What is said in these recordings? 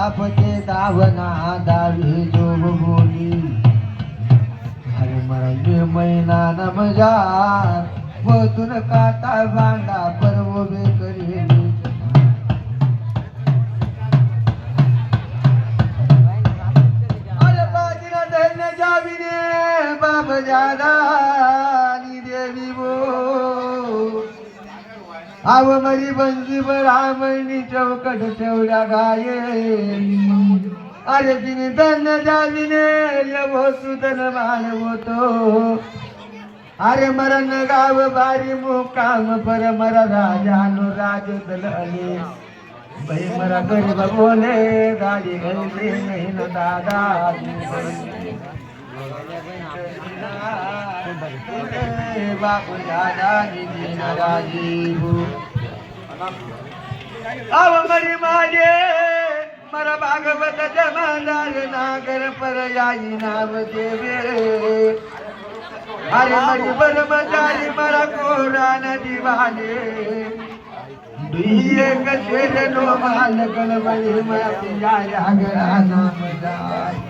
આપતે દાવના દાવી જોગ બોલી હરે મરંગ મૈના નમજાર વધુન કાતા आव मरी बंदी ब्राह्मणी चौकट ठेवल्या गाये अरे तिने धन जाविने यवो सुदन होतो. अरे मरण गाव बारी मुकाम पर मरा राजानु राज दलले. बाई मरा गरीब बोले गाडी घरी नाही दादा. बापू दादा दिदी राजीव अव मरी माझे मरा भागवत जमादार नागर पर याई नाव देवे अरे मरी बर मजारी मरा कोरा नदी वाले दुइये कसे जनो माल गणबळी माया रागरा नाम जाय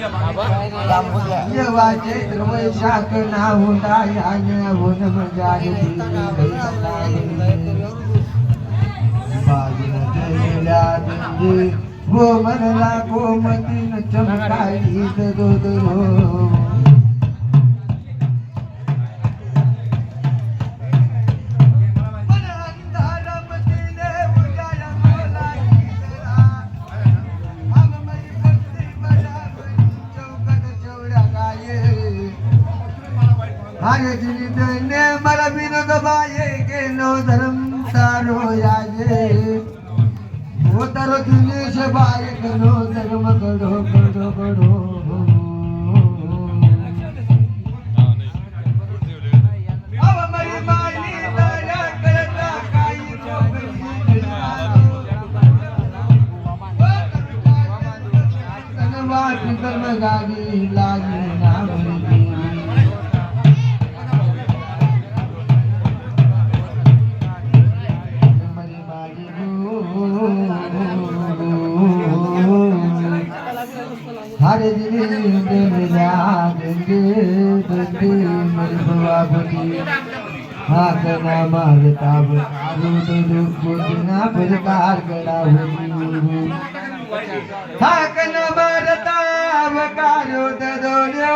नाव हो मनला गोमतीन चमकाई दूध अरे दिली दैन्य मला विनोद बाये गेलो धर्म तारो याजे हो तर दिनेश बाये करो धर्म करो करो करो अव मरी मायनी दया करता काही वाट कर्म गाडी हाकना मारता रूद रूपना प्रकार गड़ा हुई मारता वकारो ददोलो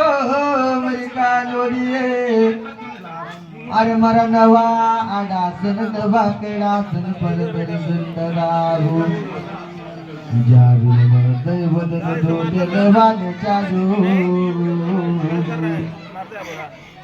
मरिका लोरिए अरे मरा नवा आडासन नवा केडासन सुंदरारू जावी दैवत चालू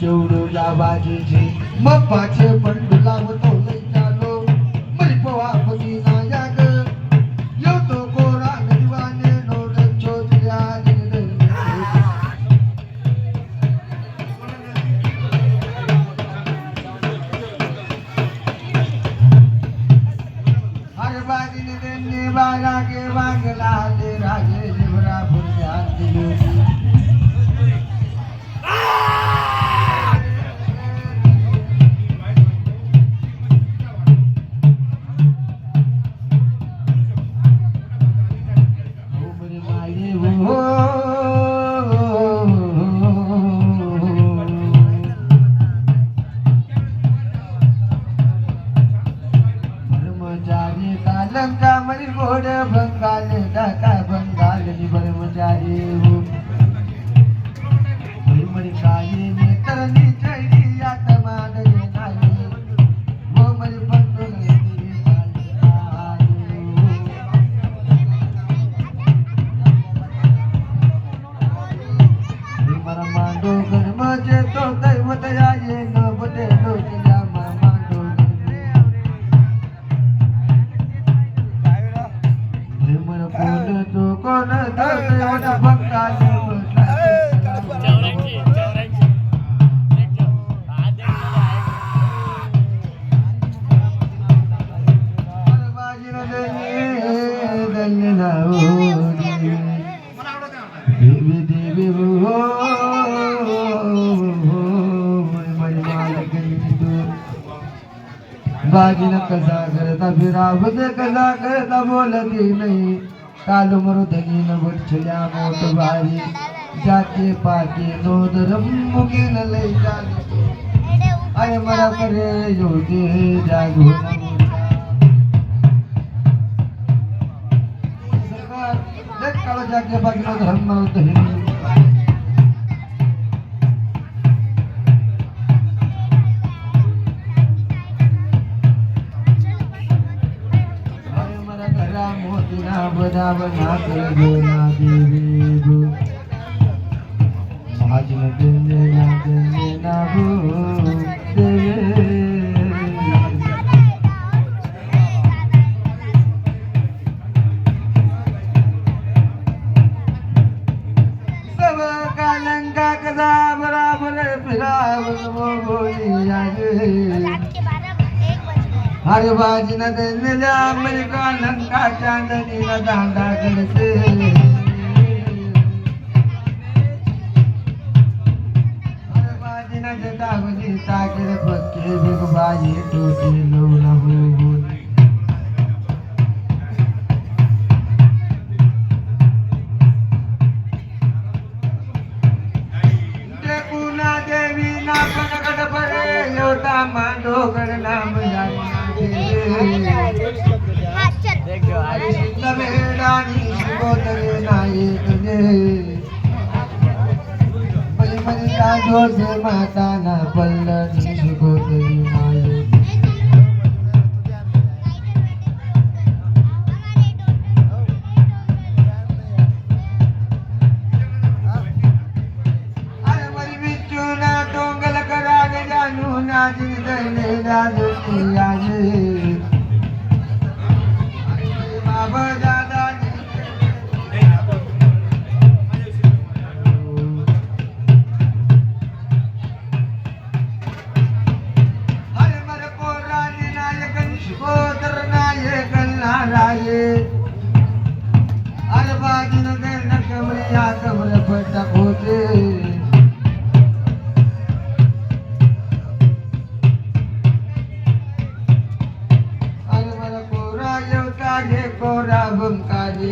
जोरुला बाजीजी मप्पाचे पंडूला होतो लैतालो मरिपवा बगीना याग। यो तो गोरा नदीवाने नोड चोदया दिले हर बाजी ने ने बागा के बागला ले राजे, जिवरा भुलिया दिले बाजी न कसा करता फिरा बस कसा करता बोलती नहीं। काल मृदगी न बुटल्या मोट भारी। जाके पाके नोदरम मुके न ले जागे आय मरा करे योगे जागो सरकार, देख काल जाके पाके नोदरम मृदगी ના બનાવના કરજો ના દેવી ભાજન દેને ના દેને ના ભૂ દેવે કાલંકા કદા બરાબર બરાબર બોલી આજે फिरावर बोली जागे हरे बाजी न देने अमेरिका लंका चांदनी न दांडा करते हरे बाजी न पक्के बिग बाजी टोटे लो न शिंदमेडानी शिकोतरे नायकने मली मली राजो से माता ना पल्लनी शिकोतरे नायक अरे मरी बिच्चू ना टोंगल कराग जानू ना जिन दने राजू आजे